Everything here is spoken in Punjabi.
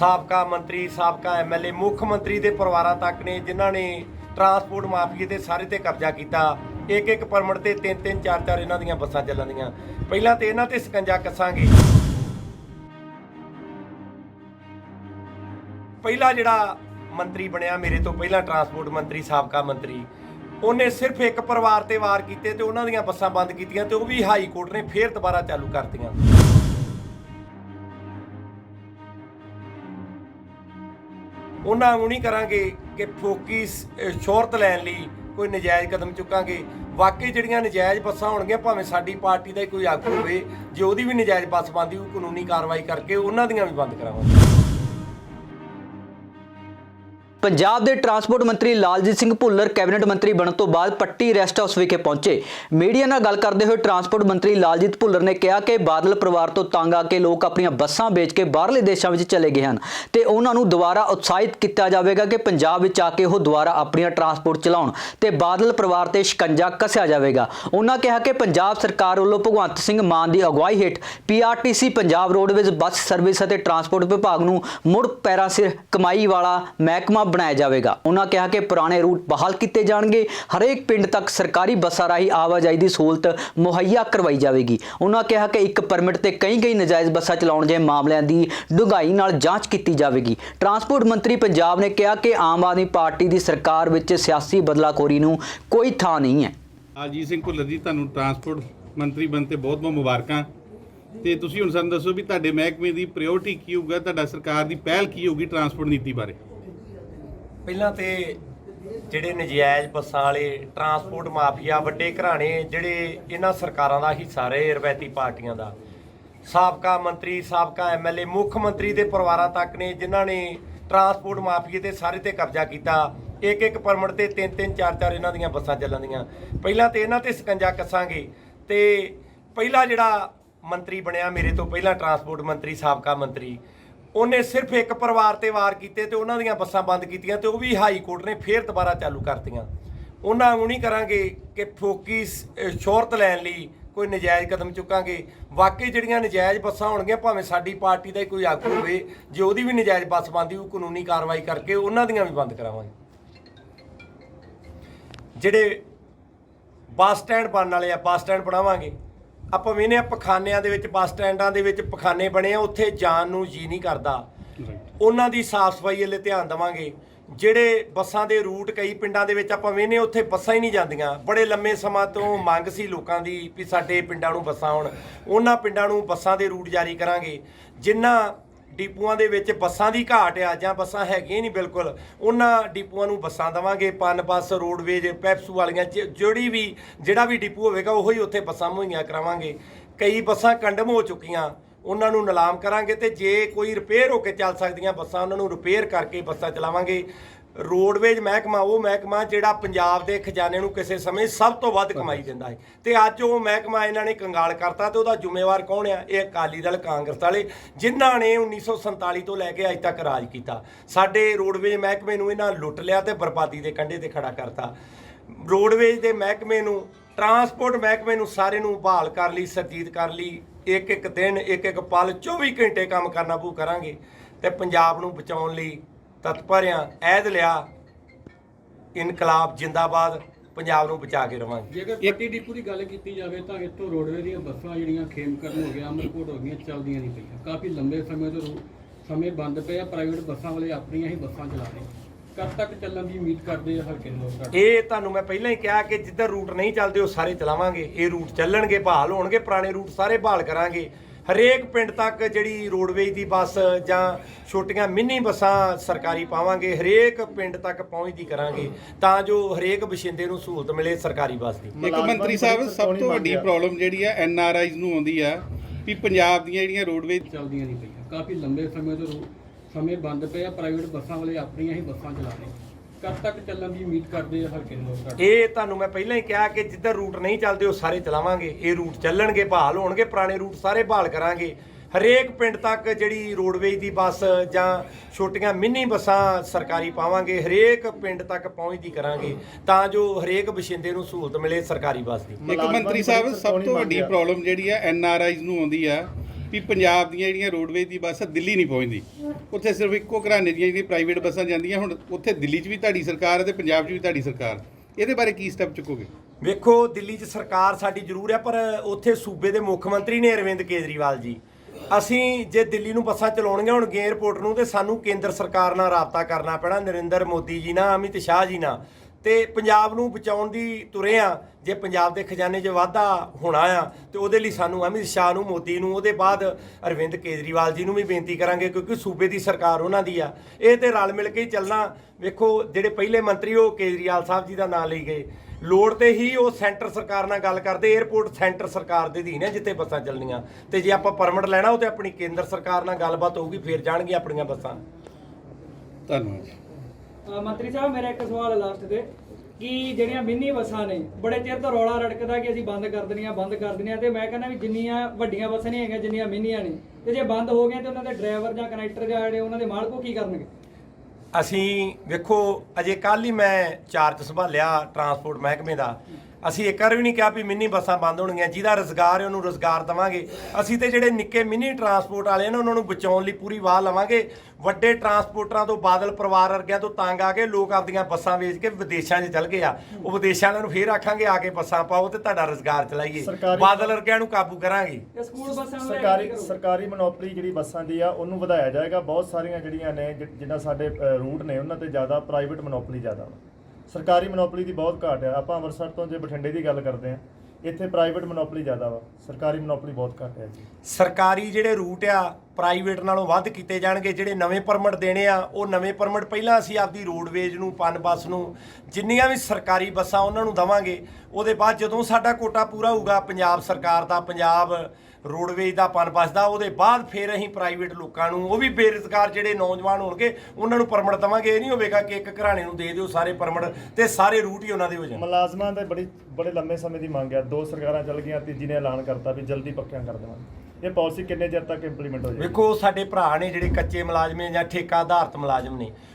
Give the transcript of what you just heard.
ਸਾਬਕਾ ਮੰਤਰੀ, ਸਾਬਕਾ ਐਮਐਲਏ ਮੁੱਖ ਮੰਤਰੀ ਦੇ ਪਰਿਵਾਰਾਂ ਤੱਕ ਨੇ ਜਿਨ੍ਹਾਂ ਨੇ ਟਰਾਂਸਪੋਰਟ ਮਾਫੀਏ ਤੇ ਸਾਰੇ ਤੇ ਕਬਜ਼ਾ ਕੀਤਾ। ਇੱਕ ਇੱਕ ਪਰਮਿਟ ਤੇ ਤਿੰਨ ਤਿੰਨ ਚਾਰ ਚਾਰ ਇਹਨਾਂ ਦੀਆਂ ਬੱਸਾਂ ਚੱਲਣਦੀਆਂ ਪਹਿਲਾਂ ਤੇ ਇਹਨਾਂ ਤੇ ਸਕੰਜਾ ਕੱਸਾਂਗੇ। ਪਹਿਲਾ ਜਿਹੜਾ ਮੰਤਰੀ ਬਣਿਆ ਮੇਰੇ ਤੋਂ ਪਹਿਲਾਂ ਟਰਾਂਸਪੋਰਟ ਮੰਤਰੀ, ਸਾਬਕਾ ਮੰਤਰੀ, ਉਹਨੇ ਸਿਰਫ ਇੱਕ ਪਰਿਵਾਰ ਤੇ ਵਾਰ ਕੀਤੇ ਤੇ ਉਹਨਾਂ ਦੀਆਂ ਬੱਸਾਂ ਬੰਦ ਕੀਤੀਆਂ ਤੇ ਉਹ ਵੀ ਹਾਈ ਕੋਰਟ ਨੇ ਫੇਰ ਦੁਬਾਰਾ ਚਾਲੂ ਕਰਤੀਆਂ। ਉਹਨਾਂ ਨੂੰ ਨਹੀਂ ਕਰਾਂਗੇ ਕਿ ਫੋਕੀ ਸ਼ੋਹਰਤ ਲੈਣ ਲਈ ਕੋਈ ਨਜਾਇਜ਼ ਕਦਮ ਚੁੱਕਾਂਗੇ। ਵਾਕਈ ਜਿਹੜੀਆਂ ਨਜਾਇਜ਼ ਬੱਸਾਂ ਹੋਣਗੀਆਂ, ਭਾਵੇਂ ਸਾਡੀ ਪਾਰਟੀ ਦਾ ਹੀ ਕੋਈ ਆਗੂ ਹੋਵੇ, ਜੇ ਉਹਦੀ ਵੀ ਨਜਾਇਜ਼ ਬੱਸ ਬੰਦੀ ਉਹ ਕਾਨੂੰਨੀ ਕਾਰਵਾਈ ਕਰਕੇ ਉਹਨਾਂ ਦੀਆਂ ਵੀ ਬੰਦ ਕਰਾਵਾਂਗੇ। ਪੰਜਾਬ ਦੇ ਟਰਾਂਸਪੋਰਟ ਮੰਤਰੀ ਲਾਲਜੀਤ ਸਿੰਘ ਭੁੱਲਰ ਕੈਬਨਿਟ ਮੰਤਰੀ ਬਣਨ ਤੋਂ ਬਾਅਦ ਪੱਟੀ ਰੈਸਟ ਹਾਊਸ ਵਿਖੇ ਪਹੁੰਚੇ। ਮੀਡੀਆ ਨਾਲ ਗੱਲ ਕਰਦੇ ਹੋਏ ਟਰਾਂਸਪੋਰਟ ਮੰਤਰੀ ਲਾਲਜੀਤ ਭੁੱਲਰ ਨੇ ਕਿਹਾ ਕਿ ਬਾਦਲ ਪਰਿਵਾਰ ਤੋਂ ਤੰਗ ਆ ਕੇ ਲੋਕ ਆਪਣੀਆਂ ਬੱਸਾਂ ਵੇਚ ਕੇ ਬਾਹਰਲੇ ਦੇਸ਼ਾਂ ਵਿੱਚ ਚਲੇ ਗਏ ਹਨ ਤੇ ਉਹਨਾਂ ਨੂੰ ਦੁਬਾਰਾ ਉਤਸ਼ਾਹਿਤ ਕੀਤਾ ਜਾਵੇਗਾ ਕਿ ਪੰਜਾਬ ਵਿੱਚ ਆ ਕੇ ਉਹ ਦੁਬਾਰਾ ਆਪਣੀਆਂ ਟਰਾਂਸਪੋਰਟ ਚਲਾਉਣ ਤੇ ਬਾਦਲ ਪਰਿਵਾਰ ਤੇ ਸ਼ਿਕੰਜਾ ਕੱਸਿਆ ਜਾਵੇਗਾ। ਉਹਨਾਂ ਕਿਹਾ ਕਿ ਪੰਜਾਬ ਸਰਕਾਰ ਵੱਲੋਂ ਭਗਵੰਤ ਸਿੰਘ ਮਾਨ ਦੀ ਅਗਵਾਈ ਹੇਠ PRTC Punjab roadways bus service ਅਤੇ ਟਰਾਂਸਪੋਰਟ ਵਿਭਾਗ ਨੂੰ ਮੁੜ ਪੈਰਾ ਸਿਰ ਕਮਾਈ ਵਾਲਾ ਮਹਿਕਮਾ ਬਣਾਇਆ ਜਾਵੇਗਾ। ਉਹਨਾਂ ਕਿਹਾ ਕਿ ਪੁਰਾਣੇ ਰੂਟ ਬਹਾਲ ਕੀਤੇ ਜਾਣਗੇ। ਹਰੇਕ ਪਿੰਡ ਤੱਕ ਸਰਕਾਰੀ ਬੱਸਾਂ ਰਾਹੀਂ ਆਵਾਜਾਈ ਦੀ ਸਹੂਲਤ ਮੁਹੱਈਆ ਕਰਵਾਈ ਜਾਵੇਗੀ। ਉਹਨਾਂ ਕਿਹਾ ਕਿ ਇੱਕ ਪਰਮਿਟ ਤੇ ਕਈ ਕਈ ਨਜਾਇਜ਼ ਬੱਸਾਂ ਚਲਾਉਣ ਜਿਹੇ ਮਾਮਲਿਆਂ ਦੀ ਡੂੰਘਾਈ ਨਾਲ ਜਾਂਚ ਕੀਤੀ ਜਾਵੇਗੀ। ਟਰਾਂਸਪੋਰਟ ਮੰਤਰੀ ਪੰਜਾਬ ਨੇ ਕਿਹਾ ਕਿ ਆਮ ਆਦਮੀ ਪਾਰਟੀ ਦੀ ਸਰਕਾਰ ਵਿੱਚ ਸਿਆਸੀ ਬਦਲਾਖੋਰੀ ਨੂੰ ਕੋਈ ਥਾਂ ਨਹੀਂ ਹੈ। ਅਜੀਤ ਸਿੰਘ ਭੁੱਲਰ ਜੀ, ਤੁਹਾਨੂੰ ਟਰਾਂਸਪੋਰਟ ਮੰਤਰੀ ਬਣ ਤੇ ਬਹੁਤ ਬਹੁਤ ਮੁਬਾਰਕਾਂ। ਤੇ ਤੁਸੀਂ ਹੁਣ ਸਾਨੂੰ ਦੱਸੋ ਵੀ ਤੁਹਾਡੇ ਮਹਿਕਮੇ ਦੀ ਪ੍ਰਾਇੋਰਟੀ ਕੀ ਹੋਊਗਾ, ਤੁਹਾਡਾ ਸਰਕਾਰ ਦੀ ਪਹਿਲ ਕੀ ਹੋਊਗੀ ਟਰਾਂਸਪੋਰਟ ਨੀਤੀ ਬਾਰੇ? ਪਹਿਲਾਂ ਤੇ ਜਿਹੜੇ ਨਜਾਇਜ਼ ਬੱਸਾਂ ਵਾਲੇ ਟਰਾਂਸਪੋਰਟ ਮਾਫੀਆ, ਵੱਡੇ ਘਰਾਣੇ, ਜਿਹੜੇ ਇਹਨਾਂ ਸਰਕਾਰਾਂ ਦਾ ਹਿੱਸਾ ਰਹੇ ਰਵਾਇਤੀ ਪਾਰਟੀਆਂ ਦਾ, ਸਾਬਕਾ ਮੰਤਰੀ, ਸਾਬਕਾ ਐਮਐਲਏ ਮੁੱਖ ਮੰਤਰੀ ਦੇ ਪਰਿਵਾਰਾਂ ਤੱਕ ਨੇ, ਜਿਨ੍ਹਾਂ ਨੇ ਟਰਾਂਸਪੋਰਟ ਮਾਫੀਏ ਤੇ ਸਾਰੇ ਤੇ ਕਬਜ਼ਾ ਕੀਤਾ ਇੱਕ ਇੱਕ ਪਰਮਿਟ ਤੇ ਤਿੰਨ ਤਿੰਨ ਚਾਰ ਚਾਰ ਇਹਨਾਂ ਦੀਆਂ ਬੱਸਾਂ ਚੱਲਣਦੀਆਂ ਪਹਿਲਾਂ ਤੇ ਇਹਨਾਂ ਤੇ ਸਕੰਜਾ ਕੱਸਾਂਗੇ ਤੇ ਪਹਿਲਾ ਜਿਹੜਾ ਮੰਤਰੀ ਬਣਿਆ, ਮੇਰੇ ਤੋਂ ਪਹਿਲਾਂ ਟਰਾਂਸਪੋਰਟ ਮੰਤਰੀ, ਸਾਬਕਾ ਮੰਤਰੀ ਉਹਨੇ ਸਿਰਫ ਇੱਕ ਪਰਿਵਾਰ ਤੇ ਵਾਰ ਕੀਤੇ ਤੇ ਉਹਨਾਂ ਦੀਆਂ ਬੱਸਾਂ ਬੰਦ ਕੀਤੀਆਂ ਤੇ ਉਹ ਵੀ ਹਾਈ ਕੋਰਟ ਨੇ ਫੇਰ ਦੁਬਾਰਾ ਚਾਲੂ ਕਰਤੀਆਂ। ਉਹਨਾਂ ਨੂੰ ਨਹੀਂ ਕਰਾਂਗੇ ਕਿ ਫੋਕੀ ਸ਼ੋਹਰਤ ਲੈਣ ਲਈ ਕੋਈ ਨਜਾਇਜ਼ ਕਦਮ ਚੁੱਕਾਂਗੇ। ਵਾਕਈ ਜਿਹੜੀਆਂ ਨਜਾਇਜ਼ ਬੱਸਾਂ ਹੋਣਗੀਆਂ, ਭਾਵੇਂ ਸਾਡੀ ਪਾਰਟੀ ਦਾ ਹੀ ਕੋਈ ਆਗੂ ਹੋਵੇ, ਜੇ ਉਹਦੀ ਵੀ ਨਜਾਇਜ਼ ਬੱਸ ਬੰਦੀ ਉਹ ਕਾਨੂੰਨੀ ਕਾਰਵਾਈ ਕਰਕੇ ਉਹਨਾਂ ਦੀਆਂ ਵੀ ਬੰਦ ਕਰਾਵਾਂਗੇ। ਜਿਹੜੇ ਬੱਸ ਸਟੈਂਡ ਬਣਨ ਵਾਲੇ ਆ, ਬੱਸ ਸਟੈਂਡ ਬਣਾਵਾਂਗੇ। ਆਪਾਂ ਵੇਨੇ ਆ ਪਖਾਨਿਆਂ ਦੇ ਵਿੱਚ ਬੱਸ ਸਟੈਂਡਾਂ ਦੇ ਵਿੱਚ ਪਖਾਨੇ ਬਣੇ ਆ ਉੱਥੇ ਜਾਣ ਨੂੰ ਜੀ ਨਹੀਂ ਕਰਦਾ। ਉਹਨਾਂ ਦੀ ਸਾਫ਼ ਸਫ਼ਾਈ ਵੱਲ ਧਿਆਨ ਦੇਵਾਂਗੇ। ਜਿਹੜੇ ਬੱਸਾਂ ਦੇ ਰੂਟ ਕਈ ਪਿੰਡਾਂ ਦੇ ਵਿੱਚ ਆਪਾਂ ਵੇਨੇ ਉੱਥੇ ਬੱਸਾਂ ਹੀ ਨਹੀਂ ਜਾਂਦੀਆਂ। ਬੜੇ ਲੰਮੇ ਸਮਾਂ ਤੋਂ ਮੰਗ ਸੀ ਲੋਕਾਂ ਦੀ ਵੀ ਸਾਡੇ ਪਿੰਡਾਂ ਨੂੰ ਬੱਸਾਂ ਆਉਣ। ਉਹਨਾਂ ਪਿੰਡਾਂ ਨੂੰ ਬੱਸਾਂ ਦੇ ਰੂਟ ਜਾਰੀ ਕਰਾਂਗੇ। ਜਿਨ੍ਹਾਂ ਡਿਪੂਆਂ ਦੇ ਵਿੱਚ ਬੱਸਾਂ ਦੀ ਘਾਟ ਆ, ਜਾਂ ਬੱਸਾਂ ਹੈਗੀਆਂ ਨਹੀਂ ਬਿਲਕੁਲ, ਉਹਨਾਂ ਡਿਪੂਆਂ ਨੂੰ ਬੱਸਾਂ ਦਵਾਂਗੇ, ਪਨ ਬੱਸ, ਰੋਡਵੇਜ, ਪੈਪਸੂ ਵਾਲੀਆਂ ਜਿਹੜੀ ਵੀ, ਜਿਹੜਾ ਵੀ ਡਿਪੂ ਹੋਵੇਗਾ, ਉਹੀ ਉੱਥੇ ਬੱਸਾਂ ਮੁਹੱਈਆ ਕਰਾਵਾਂਗੇ। ਕਈ ਬੱਸਾਂ ਕੰਡਮ ਹੋ ਚੁੱਕੀਆਂ, ਉਹਨਾਂ ਨੂੰ ਨਿਲਾਮ ਕਰਾਂਗੇ ਤੇ ਜੇ ਕੋਈ ਰਿਪੇਅਰ ਹੋ ਕੇ ਚੱਲ ਸਕਦੀਆਂ, ਬੱਸਾਂ ਉਹਨਾਂ ਨੂੰ ਰਿਪੇਅਰ ਕਰਕੇ ਬੱਸਾਂ ਚਲਾਵਾਂਗੇ। ਰੋਡਵੇਜ ਮਹਿਕਮਾ ਉਹ ਮਹਿਕਮਾ ਜਿਹੜਾ ਪੰਜਾਬ ਦੇ ਖਜ਼ਾਨੇ ਨੂੰ ਕਿਸੇ ਸਮੇਂ ਸਭ ਤੋਂ ਵੱਧ ਕਮਾਈ ਦਿੰਦਾ ਹੈ। ਤੇ ਅੱਜ ਉਹ ਮਹਿਕਮਾ ਇਹਨਾਂ ਨੇ ਕੰਗਾਲ ਕਰਤਾ ਤੇ ਉਹਦਾ ਜ਼ਿੰਮੇਵਾਰ ਕੌਣ ਆ? ਇਹ ਅਕਾਲੀ ਦਲ ਕਾਂਗਰਸ ਵਾਲੇ ਜਿਨ੍ਹਾਂ ਨੇ 1947 ਤੋਂ ਲੈ ਕੇ ਅੱਜ ਤੱਕ ਰਾਜ ਕੀਤਾ। ਸਾਡੇ ਰੋਡਵੇਜ ਮਹਿਕਮੇ ਨੂੰ ਇਹਨਾਂ ਲੁੱਟ ਲਿਆ ਤੇ ਬਰਬਾਦੀ ਦੇ ਕੰਢੇ ਤੇ ਖੜਾ ਕਰਤਾ। ਰੋਡਵੇਜ ਦੇ ਮਹਿਕਮੇ ਨੂੰ ਟਰਾਂਸਪੋਰਟ ਮਹਿਕਮੇ ਨੂੰ ਸਾਰੇ ਨੂੰ ਬਹਾਲ ਕਰ ਲਈ ਸਰਜੀਤ ਕਰ ਲਈ। ਇੱਕ ਇੱਕ ਦਿਨ ਇੱਕ ਇੱਕ ਪਲ 24 ਘੰਟੇ ਕੰਮ ਕਰਨਾ ਪੂ ਕਰਾਂਗੇ ਤੇ ਪੰਜਾਬ ਨੂੰ ਬਚਾਉਣ ਲਈ ਤਤਪਰ ਆ ਐਦ ਲਿਆ ਇਨਕਲਾਬ ਜਿੰਦਾਬਾਦ ਪੰਜਾਬ ਨੂੰ ਬਚਾ ਕੇ ਰਵਾਂਗੇ। ਜੇਕਰ ਪੱਟੀ ਡਿਪੂ ਦੀ ਗੱਲ ਕੀਤੀ ਜਾਵੇ ਤਾਂ ਇੱਥੋਂ ਰੋਡਵੇ ਦੀਆਂ ਬੱਸਾਂ ਜਿਹੜੀਆਂ ਖੇਮਕਰਨ ਹੋ ਗਿਆ ਅਮਰਕੋਟ ਹੋ ਗਈਆਂ ਚੱਲਦੀਆਂ ਨਹੀਂ ਪਈਆਂ। ਕਾਫੀ ਲੰਬੇ ਸਮੇਂ ਤੋਂ ਸਮੇਂ ਬੰਦ ਪਏ ਆ ਪ੍ਰਾਈਵੇਟ ਬੱਸਾਂ ਵਾਲੇ ਆਪਣੀਆਂ ਹੀ ਬੱਸਾਂ ਚਲਾ ਰਹੇ ਕਦ ਤੱਕ ਚੱਲਣ ਦੀ ਉਮੀਦ ਕਰਦੇ ਆ ਹਲਕੇ ਲੋਕ? ਇਹ ਤੁਹਾਨੂੰ ਮੈਂ ਪਹਿਲਾਂ ਹੀ ਕਿਹਾ ਕਿ ਜਿੱਧਰ ਰੂਟ ਨਹੀਂ ਚੱਲਦੇ ਉਹ ਸਾਰੇ ਚਲਾਵਾਂਗੇ। ਇਹ ਰੂਟ ਚੱਲਣਗੇ ਬਹਾਲ ਹੋਣਗੇ ਪੁਰਾਣੇ ਰੂਟ ਸਾਰੇ ਬਹਾਲ ਕਰਾਂਗੇ। ਹਰੇਕ ਪਿੰਡ ਤੱਕ ਜਿਹੜੀ ਰੋਡਵੇਜ ਦੀ ਬੱਸ ਜਾਂ ਛੋਟੀਆਂ ਮਿੰਨੀ ਬੱਸਾਂ ਸਰਕਾਰੀ ਪਾਵਾਂਗੇ ਹਰੇਕ ਪਿੰਡ ਤੱਕ ਪਹੁੰਚਦੀ ਕਰਾਂਗੇ ਤਾਂ ਜੋ ਹਰੇਕ ਬਸ਼ਿੰਦੇ ਨੂੰ ਸਹੂਲਤ ਮਿਲੇ ਸਰਕਾਰੀ ਬੱਸ ਦੀ। ਇੱਕ ਮੰਤਰੀ ਸਾਹਿਬ ਸਭ ਤੋਂ ਵੱਡੀ ਪ੍ਰੋਬਲਮ ਜਿਹੜੀ ਆ ਐਨ ਆਰ ਆਈਜ਼ ਨੂੰ ਆਉਂਦੀ ਆ ਵੀ ਪੰਜਾਬ ਦੀਆਂ ਜਿਹੜੀਆਂ ਰੋਡਵੇਜ਼ ਚੱਲਦੀਆਂ ਨਹੀਂ ਪਈਆਂ। ਕਾਫੀ ਲੰਬੇ ਸਮੇਂ ਤੋਂ ਸਮੇਂ ਬੰਦ ਪਏ ਆ ਪ੍ਰਾਈਵੇਟ ਬੱਸਾਂ ਵਾਲੇ ਆਪਣੀਆਂ ਹੀ ਬੱਸਾਂ ਚਲਾ ਰਹੇ ਕਦ ਤੱਕ ਚੱਲਣ ਦੀ ਉਮੀਦ ਕਰਦੇ ਆ ਹਲਕੇ ਤੁਹਾਡੇ? ਇਹ ਤੁਹਾਨੂੰ ਮੈਂ ਪਹਿਲਾਂ ਹੀ ਕਿਹਾ ਕਿ ਜਿੱਧਰ ਰੂਟ ਨਹੀਂ ਚੱਲਦੇ ਉਹ ਸਾਰੇ ਚਲਾਵਾਂਗੇ। ਇਹ ਰੂਟ ਚੱਲਣਗੇ ਬਹਾਲ ਹੋਣਗੇ ਪੁਰਾਣੇ ਰੂਟ ਸਾਰੇ ਬਹਾਲ ਕਰਾਂਗੇ। ਹਰੇਕ ਪਿੰਡ ਤੱਕ ਜਿਹੜੀ ਰੋਡਵੇਜ ਦੀ ਬੱਸ ਜਾਂ ਛੋਟੀਆਂ ਮਿੰਨੀ ਬੱਸਾਂ ਸਰਕਾਰੀ ਪਾਵਾਂਗੇ ਹਰੇਕ ਪਿੰਡ ਤੱਕ ਪਹੁੰਚਦੀ ਕਰਾਂਗੇ ਤਾਂ ਜੋ ਹਰੇਕ ਬਸ਼ਿੰਦੇ ਨੂੰ ਸਹੂਲਤ ਮਿਲੇ ਸਰਕਾਰੀ ਬੱਸ ਦੀ। ਇੱਕ ਮੰਤਰੀ ਸਾਹਿਬ ਸਭ ਤੋਂ ਵੱਡੀ ਪ੍ਰੋਬਲਮ ਜਿਹੜੀ ਆ ਐਨ ਆਰ ਆਈਜ਼ ਨੂੰ ਆਉਂਦੀ ਆ ਵੀ ਪੰਜਾਬ ਦੀਆਂ ਜਿਹੜੀਆਂ ਰੋਡਵੇਜ਼ ਦੀ ਬੱਸ ਆ ਦਿੱਲੀ ਨਹੀਂ ਪਹੁੰਚਦੀ। ਉੱਥੇ ਸਿਰਫ ਇੱਕੋ ਘਰਾਣੇ ਦੀਆਂ ਜਿਹੜੀਆਂ ਪ੍ਰਾਈਵੇਟ ਬੱਸਾਂ ਜਾਂਦੀਆਂ, ਹੁਣ ਉੱਥੇ ਦਿੱਲੀ 'ਚ ਵੀ ਤੁਹਾਡੀ ਸਰਕਾਰ ਹੈ ਤੇ ਪੰਜਾਬ 'ਚ ਵੀ ਤੁਹਾਡੀ ਸਰਕਾਰ। ਇਹਦੇ ਬਾਰੇ ਕੀ ਸਟੈਪ ਚੁੱਕੋਗੇ? ਵੇਖੋ, ਦਿੱਲੀ 'ਚ ਸਰਕਾਰ ਸਾਡੀ ਜ਼ਰੂਰ ਹੈ, ਪਰ ਉੱਥੇ ਸੂਬੇ ਦੇ ਮੁੱਖ ਮੰਤਰੀ ਨੇ ਅਰਵਿੰਦ ਕੇਜਰੀਵਾਲ ਜੀ। ਅਸੀਂ ਜੇ ਦਿੱਲੀ ਨੂੰ ਬੱਸਾਂ ਚਲਾਉਣੀਆਂ ਹੁਣ ਏਅਰਪੋਰਟ ਨੂੰ, ਤੇ ਸਾਨੂੰ ਕੇਂਦਰ ਸਰਕਾਰ ਨਾਲ ਰਾਬਤਾ ਕਰਨਾ ਪੈਣਾ, ਨਰਿੰਦਰ ਮੋਦੀ ਜੀ ਨਾਲ, ਅਮਿਤ ਸ਼ਾਹ ਜੀ ਨਾਲ। ਤੇ ਪੰਜਾਬ ਨੂੰ ਬਚਾਉਣ ਦੀ ਤੁਰੇ ਆ, ਜੇ ਪੰਜਾਬ ਦੇ ਖਜ਼ਾਨੇ 'ਚ ਵਾਧਾ ਹੋਣਾ ਆ, ਤੇ ਉਹਦੇ ਲਈ ਸਾਨੂੰ ਅਮਿਤ ਸ਼ਾਹ ਨੂੰ, ਮੋਦੀ ਨੂੰ, ਉਹਦੇ ਬਾਅਦ ਅਰਵਿੰਦ ਕੇਜਰੀਵਾਲ ਜੀ ਨੂੰ ਵੀ ਬੇਨਤੀ ਕਰਾਂਗੇ, ਕਿਉਂਕਿ ਸੂਬੇ ਦੀ ਸਰਕਾਰ ਉਹਨਾਂ ਦੀ ਆ। ਇਹ ਤੇ ਰਲ ਮਿਲ ਕੇ ਹੀ ਚੱਲਣਾ, ਵੇਖੋ, ਜਿਹੜੇ ਪਹਿਲੇ ਮੰਤਰੀ ਉਹ ਕੇਜਰੀਵਾਲ ਸਾਹਿਬ ਜੀ ਦਾ ਨਾਂ ਲਈ ਗਏ। ਲੋੜ ਤੇ ਹੀ ਉਹ ਸੈਂਟਰ ਸਰਕਾਰ ਨਾਲ ਗੱਲ ਕਰਦੇ 에어ਪੋਰਟ ਸੈਂਟਰ ਸਰਕਾਰ ਦੇ ਅਧੀਨ ਹੈ ਜਿੱਥੇ ਬੱਸਾਂ ਚੱਲਣੀਆਂ। ਤੇ ਜੇ ਆਪਾਂ ਪਰਮਿਟ ਲੈਣਾ, ਉਹ ਤੇ ਆਪਣੀ ਕੇਂਦਰ ਸਰਕਾਰ ਨਾਲ ਗੱਲਬਾਤ ਹੋਊਗੀ, ਫੇਰ ਜਾਣਗੀਆਂ ਆਪਣੀਆਂ ਬੱਸਾਂ। ਧੰਨਵਾਦ ਮੰਤਰੀ ਸਾਹਿਬ, ਮੇਰਾ ਇੱਕ ਸਵਾਲ ਲਾਸਟ ਤੇ ਕਿ ਜਿਹੜੀਆਂ ਮਿੰਨੀ ਬੱਸਾਂ ਨੇ, ਬੜੇ ਚਿਰ ਤੋਂ ਰੌਲਾ ਰੜਕਦਾ ਕਿ ਅਸੀਂ ਬੰਦ ਕਰ ਦੇਣੀਆਂ, ਬੰਦ ਕਰ ਦੇਣੀਆਂ ਤੇ ਮੈਂ ਕਹਿੰਦਾ ਵੀ ਜਿੰਨੀਆਂ ਵੱਡੀਆਂ ਬੱਸਾਂ ਨਹੀਂ ਹੈਗੀਆਂ, ਜਿੰਨੀਆਂ ਮਿੰਨੀਆਂ ਨੇ, ਤੇ ਜੇ ਬੰਦ ਹੋ ਗਈਆਂ ਤੇ ਉਹਨਾਂ ਦੇ ਡਰਾਈਵਰ ਜਾਂ ਕਨੈਕਟਰ ਜਾਂ ਜਿਹੜੇ ਉਹਨਾਂ ਦੇ ਮਾਲਕੋ ਕੀ ਕਰਨਗੇ? ਅਸੀਂ ਵੇਖੋ, ਅਜੇ ਕੱਲ ਹੀ ਮੈਂ ਚਾਰਜ ਸੰਭਾਲਿਆ ਟਰਾਂਸਪੋਰਟ ਮਹਿਕਮੇ ਦਾ। ਅਸੀਂ ਇੱਕ ਵਾਰ ਵੀ ਨਹੀਂ ਕਿਹਾ ਵੀ ਮਿੰਨੀ ਬੱਸਾਂ ਬੰਦ ਹੋਣਗੀਆਂ ਜਿਹਦਾ ਰੋਜ਼ਗਾਰ ਹੈ ਉਹਨੂੰ ਰੋਜ਼ਗਾਰ ਦਵਾਂਗੇ। ਅਸੀਂ ਤੇ ਜਿਹੜੇ ਨਿੱਕੇ ਮਿੰਨੀ ਟਰਾਂਸਪੋਰਟ ਵਾਲੇ ਨੇ ਉਹਨਾਂ ਨੂੰ ਬਚਾਉਣ ਲਈ ਪੂਰੀ ਵਾਹ ਲਵਾਂਗੇ। ਵੱਡੇ ਟਰਾਂਸਪੋਰਟਰਾਂ ਤੋਂ ਬਾਦਲ ਪਰਿਵਾਰ ਵਰਗਿਆਂ ਤੋਂ ਤੰਗ ਆ ਕੇ ਲੋਕ ਆਪਦੀਆਂ ਬੱਸਾਂ ਵੇਚ ਕੇ ਵਿਦੇਸ਼ਾਂ 'ਚ ਚਲ ਗਏ ਆ। ਉਹ ਵਿਦੇਸ਼ਾਂ ਵਾਲਿਆਂ ਨੂੰ ਫੇਰ ਆਖਾਂਗੇ ਆ ਕੇ ਬੱਸਾਂ ਪਾਓ ਤੇ ਤੁਹਾਡਾ ਰੋਜ਼ਗਾਰ ਚਲਾਈਏ। ਸਰਕਾਰੀ- ਬਾਦਲ ਵਰਗਿਆਂ ਨੂੰ ਕਾਬੂ ਕਰਾਂਗੇ। ਤੇ ਸਕੂਲ ਬੱਸਾਂ ਨੂੰ ਲੈ ਕੇ ਕੀ ਸਰਕਾਰੀ? ਸਰਕਾਰੀ ਮਨੋਪਲੀ ਜਿਹੜੀ ਬੱਸਾਂ ਦੀ ਆ ਉਹਨੂੰ ਵਧਾਇਆ ਜਾਏਗਾ। ਬਹੁਤ ਸਾਰੀਆਂ ਜਿਹੜੀਆਂ ਨੇ ਜਿ- ਜਿੱਦਾਂ ਸਾਡੇ ਅ, ਰੂਟ ਨੇ ਉਹਨਾਂ ਤੇ ਜ਼ਿਆਦਾ ਪ੍ਰਾਈਵੇਟ ਮਨੋਪਲੀ ਜ਼ਿਆਦਾ ਵਾ। ਸਰਕਾਰੀ ਮਨੋਪਲੀ ਦੀ ਬਹੁਤ ਘਾਟ ਆ। ਆਪਾਂ ਅੰਮ੍ਰਿਤਸਰ ਤੋਂ ਜੇ ਬਠਿੰਡੇ ਦੀ ਗੱਲ ਕਰਦੇ ਆ, ਇੱਥੇ ਪ੍ਰਾਈਵੇਟ ਮਨੋਪਲੀ ਜ਼ਿਆਦਾ ਵਾ। ਸਰਕਾਰੀ ਮਨੋਪਲੀ ਬਹੁਤ ਘੱਟ ਹੈ ਜੀ। ਸਰਕਾਰੀ ਜਿਹੜੇ ਰੂਟ ਆ ਪ੍ਰਾਈਵੇਟ ਨਾਲੋਂ ਵੱਧ ਕੀਤੇ ਜਾਣਗੇ, ਜਿਹੜੇ ਨਵੇਂ ਪਰਮਿਟ ਦੇਣੇ ਆ, ਉਹ ਨਵੇਂ ਪਰਮਿਟ ਪਹਿਲਾਂ ਅਸੀਂ ਆਪਦੀ ਰੋਡਵੇਜ ਨੂੰ, ਪਨ ਬੱਸ ਨੂੰ, ਜਿੰਨੀਆਂ ਵੀ ਸਰਕਾਰੀ ਬੱਸਾਂ ਉਹਨਾਂ ਨੂੰ ਦਵਾਂਗੇ, ਉਹਦੇ ਬਾਅਦ ਜਦੋਂ ਸਾਡਾ ਕੋਟਾ ਪੂਰਾ ਹੋਊਗਾ, ਪੰਜਾਬ ਸਰਕਾਰ ਦਾ, ਪੰਜਾਬ ਰੋਡਵੇਜ ਦਾ ਪਨ ਬੱਸ ਦਾ ਉਹਦੇ ਬਾਅਦ ਫਿਰ ਅਸੀਂ ਪ੍ਰਾਈਵੇਟ ਲੋਕਾਂ ਨੂੰ ਉਹ ਵੀ ਬੇਰੁਜ਼ਗਾਰ ਜਿਹੜੇ ਨੌਜਵਾਨ ਹੋਣਗੇ ਉਹਨਾਂ ਨੂੰ ਪਰਮਿਟ ਦਵਾਂਗੇ। ਇਹ ਨਹੀਂ ਹੋਵੇਗਾ ਕਿ ਇੱਕ ਘਰਾਣੇ ਨੂੰ ਦੇ ਦਿਓ ਸਾਰੇ ਪਰਮਿਟ ਤੇ ਸਾਰੇ ਰੂਟ ਹੀ ਉਹਨਾਂ ਦੇ ਹੋ ਜਾਣ। ਮੁਲਾਜ਼ਮਾਂ ਦੇ ਬੜੀ ਬੜੇ ਲੰਮੇ ਸਮੇਂ ਦੀ ਮੰਗ ਆ। ਦੋ ਸਰਕਾਰਾਂ ਚੱਲ ਗਈਆਂ ਤੀਜੀ ਨੇ ਐਲਾਨ ਕਰਤਾ ਵੀ ਜਲਦੀ ਪੱਕਿਆਂ ਕਰ ਦੇਵਾਂਗੇ। ਇਹ ਪਾਲਿਸੀ ਕਿੰਨੇ ਚਿਰ ਤੱਕ ਇੰਪਲੀਮੈਂਟ ਹੋ ਜਾਏਗੀ? ਵੇਖੋ ਸਾਡੇ ਭਰਾ ਨੇ ਜਿਹੜੇ ਕੱਚੇ ਮੁਲਾਜ਼ਮ ਨੇ ਜਾਂ ਠੇਕਾ ਆਧਾਰਿਤ ਮੁਲਾਜ਼ਮ ਨੇ